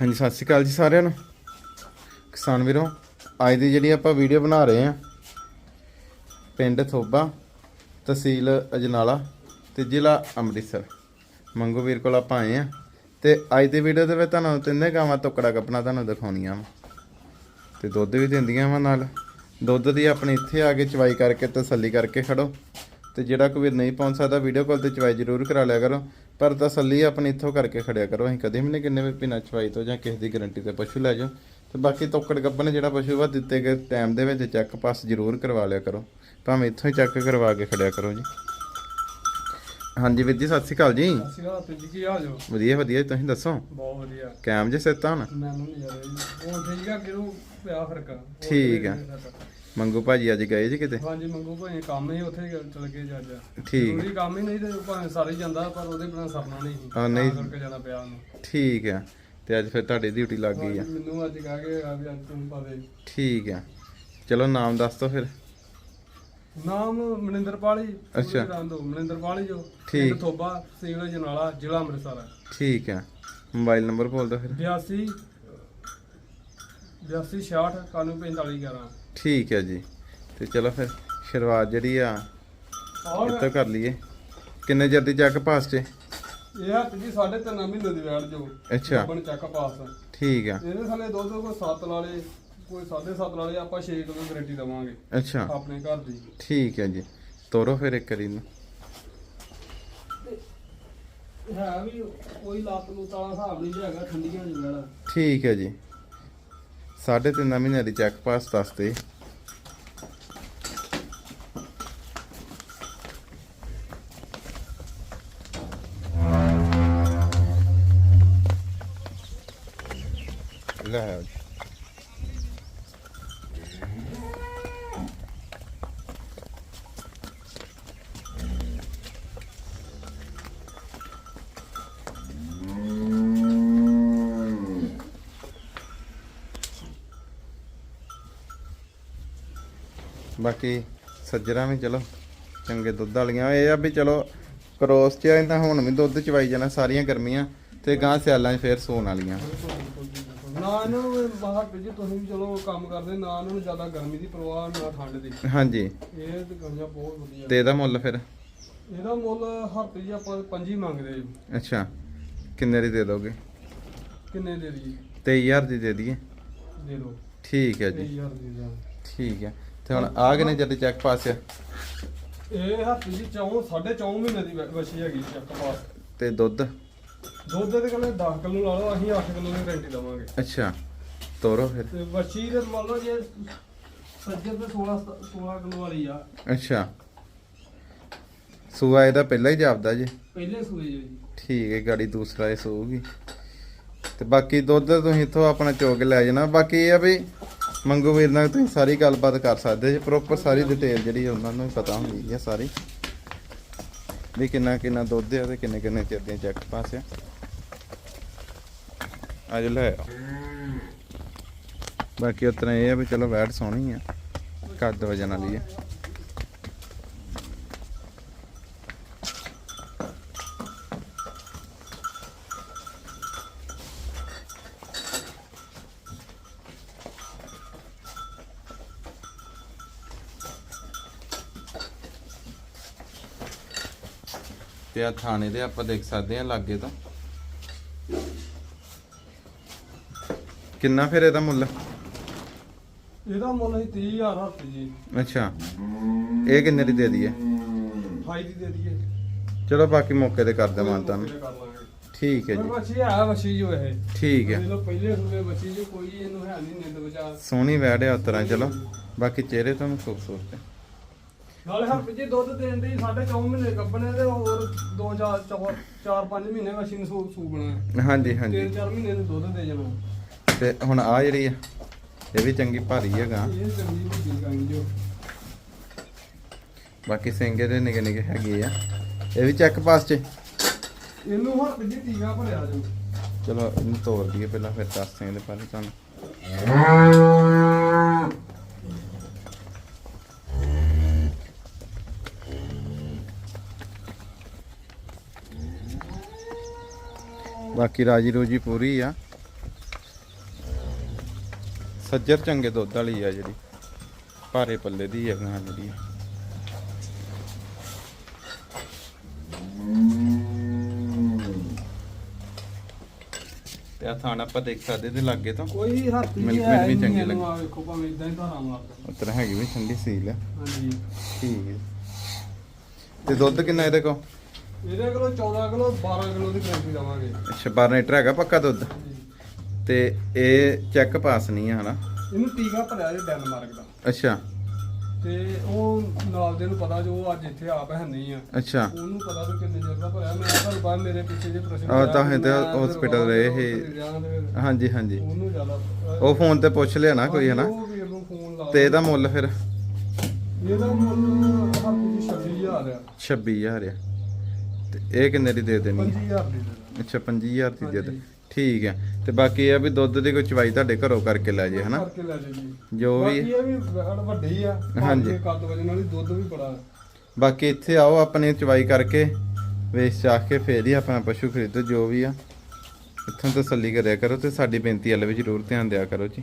ਹਾਂਜੀ, ਸਤਿ ਸ਼੍ਰੀ ਅਕਾਲ ਜੀ ਸਾਰਿਆਂ ਨੂੰ। ਕਿਸਾਨ ਵੀਰੋ, ਅੱਜ ਦੀ ਜਿਹੜੀ ਆਪਾਂ ਵੀਡੀਓ ਬਣਾ ਰਹੇ ਆ ਪਿੰਡ ਥੋਬਾ, ਤਹਿਸੀਲ ਅਜਨਾਲਾ ਤੇ ਜ਼ਿਲ੍ਹਾ ਅੰਮ੍ਰਿਤਸਰ। ਮੰਗੂ ਵੀਰ ਕੋਲ ਆਪਾਂ ਆਏ ਆ ਤੇ ਅੱਜ ਦੀ ਵੀਡੀਓ ਦੇ ਵਿੱਚ ਤੁਹਾਨੂੰ ਤਿੰਨੇ ਗਾਵਾਂ ਟੁਕੜਾ ਕੱਪਣਾ ਤੁਹਾਨੂੰ ਦਿਖਾਉਣੀਆਂ ਵਾ। ਤੇ ਦੁੱਧ ਵੀ ਦਿੰਦੀਆਂ ਵਾ ਨਾਲ। ਦੁੱਧ ਦੀ ਆਪਣੀ ਇੱਥੇ ਆ ਕੇ ਚਵਾਈ ਕਰਕੇ ਤਸੱਲੀ ਕਰਕੇ ਖੜੋ। ਤੇ ਜਿਹੜਾ ਕੋਈ ਵੀਰ ਨਹੀਂ ਪਹੁੰਚ ਸਕਦਾ, ਵੀਡੀਓ ਕਾਲ ਤੇ ਚਵਾਈ ਜ਼ਰੂਰ ਕਰਾ ਲਿਆ ਕਰੋ। ਪਰ ਤਸੱਲੀ ਆਪਣੀ ਇੱਥੋਂ ਕਰਕੇ ਖੜਿਆ ਕਰੋ ਅਸੀਂ ਕਦੇ ਵੀ ਨਹੀਂ ਕਿੰਨੇ ਵੀ ਬਿਨਾਂ ਚਵਾਈ ਤੋਂ ਜਾਂ ਕਿਸੇ ਦੀ ਗਾਰੰਟੀ ਤੇ ਪਸ਼ੂ ਲੈ ਜਾਓ। ਤੇ ਬਾਕੀ ਤੋਕੜ ਗੱਬਨ ਜਿਹੜਾ ਪਸ਼ੂ ਵਾ ਦਿੱਤੇ ਗਏ ਟਾਈਮ ਦੇ ਵਿੱਚ ਚੈੱਕ ਪਾਸ ਜ਼ਰੂਰ ਕਰਵਾ ਲਿਆ ਕਰੋ। ਭਾਵੇਂ ਇੱਥੋਂ ਹੀ ਚੈੱਕ ਕਰਵਾ ਕੇ ਖੜਿਆ ਕਰੋ ਜੀ। ਹਾਂਜੀ ਵੀਰ ਜੀ ਸਤਿ ਸ਼੍ਰੀ ਅਕਾਲ ਜੀ। ਅਸੀਂ ਹਾਂ ਤੇ ਜੀ ਕੀ ਹਾਲ ਜੋ ਵਧੀਆ ਵਧੀਆ। ਜੀ, ਤੁਸੀਂ ਦੱਸੋ? ਬਹੁਤ ਵਧੀਆ। ਕੈਮ ਜੇ ਸਿੱਤਾ ਹੁਣ ਮੈਨੂੰ ਨਹੀਂ ਯਾਰ ਉਹ ਠੀਕ ਆ? ਕਿਉਂ ਪਿਆ ਫ਼ਰਕ? ਹੋਰ ਠੀਕ ਆ। ਮੰਗੂ ਭਾਜੀ ਅੱਜ ਗਏ ਜੀ ਕਿਤੇ? ਹਾਂਜੀ ਮੰਗੂ ਭਾਈ ਕੰਮ ਹੀ ਉੱਥੇ ਚਲ ਗਏ ਜੱਜ ਠੀਕ। ਜ਼ਰੂਰੀ ਕੰਮ ਹੀ ਨਹੀਂ ਤੇ ਭਾਵੇਂ ਸਾਰੇ ਹੀ ਜਾਂਦਾ ਪਰ ਉਹਦੇ ਬਿਨਾਂ ਸਰਨਾ ਨਹੀਂ ਸੀ। ਹਾਂ, ਨਹੀਂ। ਤਾਂ ਕਰਕੇ ਜਾਣਾ ਪਿਆ ਉਹਨੂੰ। ਠੀਕ ਆ। ਤੇ ਅੱਜ ਫਿਰ ਤੁਹਾਡੀ ਡਿਊਟੀ ਲੱਗ ਗਈ ਆ। ਮੈਨੂੰ ਅੱਜ ਕਹਿ ਕੇ ਆ ਵੀ ਅੱਜ ਤੂੰ ਪਾਵੇ ਠੀਕ ਆ। ਚਲੋ ਨਾਮ ਦੱਸ ਦੋ ਫਿਰ। ਨਾਮ ਮਨਿੰਦਰਪਾਲ ਅੱਛਾ। ਦੋ ਮਨਿੰਦਰਪਾਲ ਜੋ ਠੀਕ। ਪਿੰਡ ਥੋਬਾ ਸਿਵਲ ਜਨਾਲਾ ਜ਼ਿਲ੍ਹਾ ਅੰਮ੍ਰਿਤਸਰ। ਹੈ ਠੀਕ ਆ। ਮੋਬਾਈਲ ਨੰਬਰ ਬੋਲ ਦੋ ਫਿਰ। 82 82 66 91 11 ਠੀਕ ਹੈ ਜੀ। ਤੇ ਚਲੋ ਫਿਰ ਸ਼ੁਰੂਆਤ ਜਿਹੜੀ ਆ ਇੱਥੋਂ ਕਰ ਲਈਏ। ਕਿੰਨੇ ਚਿਰ ਦੀ ਚੱਕ ਪਾਸ ਚ ਇਹ ਹੱਥ ਜੀ ਸਾਢੇ ਤਿੰਨ ਮਹੀਨੇ ਦੀ ਵੈੜ ਜੋ ਅੱਛਾ। ਆਪਣ ਚੱਕ ਪਾਸ ਠੀਕ ਆ। ਇਹਦੇ ਥੱਲੇ ਦੁੱਧ ਕੋਈ 7 ਲਾਲੇ ਕੋਈ 7.5 ਲਾਲੇ ਆਪਾਂ 6 ਕਿਲੋ ਗਾਰੰਟੀ ਦਵਾਂਗੇ। ਅੱਛਾ। ਆਪਣੇ ਘਰ ਦੀ। ਠੀਕ ਹੈ ਜੀ। ਤੋਰੋ ਫਿਰ ਇੱਕ ਵਾਰੀ ਨੂੰ ਹੈ ਵੀ ਕੋਈ ਲੱਤ ਨੂੰ ਤਾਲਾ ਹਿਸਾਬ ਨਹੀਂ ਹੈਗਾ ਠੰਡੀਆਂ ਨਹੀਂ ਵੈੜਾ ਠੀਕ ਹੈ ਜੀ। ਸਾਢੇ ਤਿੰਨ ਮਹੀਨੇ ਦੀ ਚੱਕ ਪਾਸ ਦੱਸਦੇ ਲੈ ਬਾਕੀ ਸੱਜਰਾਂ ਵੀ ਚਲੋ ਚੰਗੇ ਦੁੱਧ ਵਾਲੀਆਂ। ਇਹ ਆ ਵੀ ਚਲੋ ਕ੍ਰੋਸ ਚ ਇਹਨਾਂ ਹੁਣ ਵੀ ਦੁੱਧ ਚਵਾਈ ਜਾਣਾ ਸਾਰੀਆਂ ਗਰਮੀਆਂ ਤੇ ਗਾਂ ਸਿਆਲਾਂ 'ਚ ਫੇਰ ਸੂਣ ਵਾਲੀਆਂ। ਨਾ ਇਹਨਾਂ ਨੂੰ ਬਾਹਰ ਜੀ ਤੁਸੀਂ ਵੀ ਚਲੋ ਕੰਮ ਕਰਦੇ ਨਾ ਇਹਨਾਂ ਨੂੰ ਜ਼ਿਆਦਾ ਗਰਮੀ ਦੀ ਪਰਵਾਹ ਨਾ ਠੰਡ ਦੀ। ਹਾਂਜੀ। ਇਹ ਤੇ ਗੰਜਾ ਬਹੁਤ ਵਧੀਆ। ਤੇ ਇਹਦਾ ਮੁੱਲ ਫਿਰ? ਇਹਦਾ ਮੁੱਲ ਹਰਪੀ ਜੀ ਆਪਾਂ ਪੰਜੀ ਮੰਗਦੇ ਜੀ। ਅੱਛਾ। ਕਿੰਨੇ ਦੀ ਦੇ ਦੋਗੇ? ਕਿੰਨੇ ਦੇ ਦੀ 23000 ਦੀ ਦੇ ਦਈਏ। ਦੇ ਦਿਓ ਠੀਕ ਹੈ ਜੀ। 23000 ਦੀ ਜਾਂ ਠੀਕ ਹੈ। ਤੇ ਹੁਣ ਆ ਕਿੰਨੇ ਜਦ ਚੈੱਕ ਪਾਸ ਆ ਇਹ ਹੱਥ ਜੀ ਚੌਂ ਸਾਢੇ ਚੌਂ ਮਹੀਨੇ ਦੀ ਵ- ਵੱਛੀ ਹੈਗੀ ਚੱਕ ਪਾਸ ਤੇ ਦੁੱਧ? ਦੁੱਧ ਦੇ ਕਹਿੰਦੇ 10 ਕਿਲੋ ਲਾ ਲਓ ਅਸੀਂ 8 ਕਿਲੋ ਦੀ ਗਾਰੰਟੀ ਦਵਾਂਗੇ। ਅੱਛਾ ਤੋਰੋ ਫਿਰ। ਤੇ ਵੱਛੀ ਦੇ ਮੰਨ ਲਓ ਜੇ ਸੱਜਰ ਤੇ 16 16 ਕਿਲੋ ਵਾਲੀ ਆ। ਅੱਛਾ। ਸੂਆ ਇਹਦਾ ਪਹਿਲਾਂ ਹੀ ਜਾਪਦਾ ਜੀ। ਪਹਿਲੇ ਸੂਏ ਜੀ ਠੀਕ ਹੈ ਗਾੜੀ ਦੂਸਰਾ ਇਹ ਸੂਗੀ ਤੇ ਬਾਕੀ ਦੁੱਧ ਤੁਸੀਂ ਇੱਥੋਂ ਆਪਣਾ ਚੋਕ ਲੈ ਜਾਣਾ। ਬਾਕੀ ਇਹ ਆ ਵੀ ਮੰਗੋ ਵੀਰ ਨਾਲ ਤੁਸੀਂ ਸਾਰੀ ਗੱਲਬਾਤ ਕਰ ਸਕਦੇ ਜੇ ਪ੍ਰੋਪਰ ਸਾਰੀ ਡਿਟੇਲ ਜਿਹੜੀ ਉਹਨਾਂ ਨੂੰ ਪਤਾ ਹੁੰਦੀ ਹੈ ਸਾਰੀ। ਵੀ ਕਿੰਨਾ ਕਿੰਨਾ ਦੁੱਧ ਆ ਤੇ ਕਿੰਨੇ ਕਿੰਨੇ ਚਿਰ ਦੀਆਂ ਚੈੱਕ ਪਾਸ ਆ ਅੱਜ ਲੈ ਆਓ। ਬਾਕੀ ਉਤਨਾ ਇਹ ਆ ਵੀ ਚਲੋ ਵੈਟ ਸੋਹਣੀ ਆ, ਕੱਦ ਵਜਨ ਵਾਲੀ ਆ। ਤੇ ਆ ਥਾਣੇ ਦੇ ਆਪਾਂ ਦੇਖ ਸਕਦੇ ਆ ਲਾਗੇ ਤੋਂ। ਕਿੰਨਾ ਫਿਰ ਇਹਦਾ ਮੁੱਲ? ਇਹਦਾ ਮੁੱਲ ਹੈ 30000 ਹੱਥ ਜੀ। ਅੱਛਾ। ਇਹ ਕਿੰਨੇ ਦੀ ਦੇ ਦਈਏ? 28 ਦੀ ਦੇ ਦਈਏ। ਚਲੋ ਬਾਕੀ ਮੌਕੇ ਤੇ ਕਰ ਦੇਵਾਂ ਤੁਹਾਨੂੰ ਠੀਕ ਹੈ ਜੀ। ਵੱਛੀ ਹੈ ਵੱਛੀ ਜੋ ਇਹ। ਠੀਕ ਹੈ। ਜਦੋਂ ਪਹਿਲੇ ਸੂਏ ਵੱਛੀ ਜੋ ਕੋਈ ਇਹਨੂੰ ਹੈ ਨਹੀਂ ਨਿੰਦ ਬਚਾ। ਸੋਹਣੀ ਵੈੜ ਆ ਉਤਰਾਂ ਚਲੋ। ਬਾਕੀ ਚਿਹਰੇ ਤੋਂ ਵੀ ਖੂਬਸੂਰਤ ਹੈ। ਨਾਲੇ ਹਰ ਜੀ ਦੁੱਧ ਦੇਣ ਦੇ 4.5 ਮਹੀਨੇ ਕੱਪਣੇ ਤੇ ਹੋਰ 2 4 4 5 ਮਹੀਨੇ ਵੱਛੀ ਨੂੰ ਸੂ ਸੂਬਣਾ ਹਾਂਜੀ ਹਾਂਜੀ। 3 4 ਮਹੀਨੇ ਨੂੰ ਦੁੱਧ ਦੇ ਜਾਣਾ। ਤੇ ਹੁਣ ਆ ਜਿਹੜੀ ਆ ਇਹ ਵੀ ਚੰਗੀ ਭਾਰੀ ਹੈਗਾ। ਇਹ ਚੰਗੀ ਗਾਂ ਜੋ ਬਾਕੀ ਸਿੰਗੇ ਦੇ ਨਿਗੇ ਨਿਗੇ ਹੈਗੇ ਆ। ਇਹ ਵੀ ਚੈੱਕ ਪਾਸ ਚ? ਇਹਨੂੰ ਹੱਥ ਜੀ ਟੀਕਾ ਭਰਿਆ ਜੋ ਚਲੋ ਇਹਨੂੰ ਤੋੜ ਦਈਏ ਪਹਿਲਾਂ ਫਿਰ ਦੱਸਦੇ ਇਹਦੇ ਬਾਰੇ ਤੁਹਾਨੂੰ। ਬਾਕੀ ਰਾਜੀ ਰੋਜੀ ਪੂਰੀ ਆ। ਸੱਜਰ ਚੰਗੇ ਦੁੱਧ ਵਾਲੀ ਆ ਜਿਹੜੀ। ਭਾਰੇ ਪੱਲੇ ਦੀ ਹੈ ਗਾਂ ਜਿਹੜੀ ਤੇ ਆ ਥਾਣ ਆਪਾਂ ਦੇਖ ਸਕਦੇ ਤੇ ਲੱਗੇ ਤੋਂ। ਕੋਈ ਹੱਥ ਮਿਲਕ ਹੀ ਮੇਡ ਹੈ ਵੀ ਚੰਗੀ ਨਹੀਂ ਲੱਗੀ। ਆ ਵੇਖੋ ਭਾਵੇਂ ਇਦਾਂ ਹੀ ਧਾਰਾਂ ਮਾਰਦਾ ਉਤਰ ਹੈਗੀ ਵੀ ਠੰਡੀ ਸੀਲ ਆ। ਹਾਂਜੀ। ਠੀਕ ਹੈ ਤੇ ਦੁੱਧ ਕਿੰਨਾ ਇਹਦੇ ਕੋ ਇਹਦੇ ਕੋਲ 14 ਕਿਲੋ 12 ਕਿਲੋ ਦੀ ਗਰੰਟੀ ਦਵਾਂਗੇ। ਅੱਛਾ 12 ਲੀਟਰ ਹੈਗਾ ਪੱਕਾ ਦੁੱਧ। ਤੇ ਇਹ ਚੈੱਕ ਪਾਸ ਨਹੀਂ ਆ ਹਨਾ? ਇਹਨੂੰ ਟੀਕਾ ਭਰਿਆ ਜੇ ਡੈਨਮਾਰਕ ਦਾ। ਅੱਛਾ। ਤੇ ਉਹ ਨਾਲ ਦੇ ਨੂੰ ਪਤਾ ਜੋ ਅੱਜ ਇੱਥੇ ਆਪ ਹੈ ਨਹੀਂ ਆ। ਅੱਛਾ। ਉਹਨੂੰ ਪਤਾ ਵੀ ਕਿੰਨੇ ਚਿਰ ਦਾ ਭਰਿਆ। ਮੈਂ ਤੁਹਾਨੂੰ ਬਾਅਦ ਮੇਰੇ ਪਿੱਛੇ ਜੇ ਪ੍ਰਸ਼ਨ ਆਹ ਤਾਂ ਹੀ ਤੇ ਬਾਅਦ ਰਹੇ ਇਹ। ਹਾਂਜੀ ਹਾਂਜੀ। ਉਹਨੂੰ ਜ਼ਿਆਦਾ ਉਹ ਫੋਨ ਤੇ ਪੁੱਛ ਲਿਆ ਨਾ ਕੋਈ ਹਨਾ? ਤੇ ਇਹਦਾ ਮੁੱਲ ਫਿਰ? ਇਹਦਾ ਮੁੱਲ ਹੱਥ ਦੀ 26000 ਆ। 26000 ਆ। ਤੇ ਇਹ ਕਿੰਨੇ ਦੀ ਦੇ ਦੇਣੀ ਹੈ? 25000 ਦੀ ਦੇ। ਅੱਛਾ 25000 ਦੀ ਦੇ ਦੇ। ਠੀਕ ਹੈ ਤੇ ਬਾਕੀ ਇਹ ਆ ਵੀ ਦੁੱਧ ਦੀ ਕੋਈ ਚਵਾਈ ਤੁਹਾਡੇ ਘਰੋਂ ਕਰਕੇ ਲੈ ਜੇ ਹਨਾ ਕਰਕੇ ਲੈ ਜੇ ਵੀ ਬਾਕੀ ਇਹ ਵੀ ਵ- ਵੱਡੀ ਆ ਹਾਂਜੀ। ਭਾਵੇਂ ਕੱਦ ਵਜਨ ਵਾਲੀ ਦੁੱਧ ਵੀ ਬੜਾ ਬਾਕੀ ਇੱਥੇ ਆਓ ਆਪਣੇ ਚਵਾਈ ਕਰਕੇ ਵੇਚ ਚਾਖ ਕੇ ਫੇਰ ਹੀ ਆਪਣਾ ਪਸ਼ੂ ਖਰੀਦੋ ਜੋ ਵੀ ਆ ਇੱਥੋਂ ਤਸੱਲੀ ਕਰਿਆ ਕਰੋ ਤੇ ਸਾਡੀ ਬੇਨਤੀ ਵੱਲ ਵੀ ਜ਼ਰੂਰ ਧਿਆਨ ਦਿਆ ਕਰੋ ਜੀ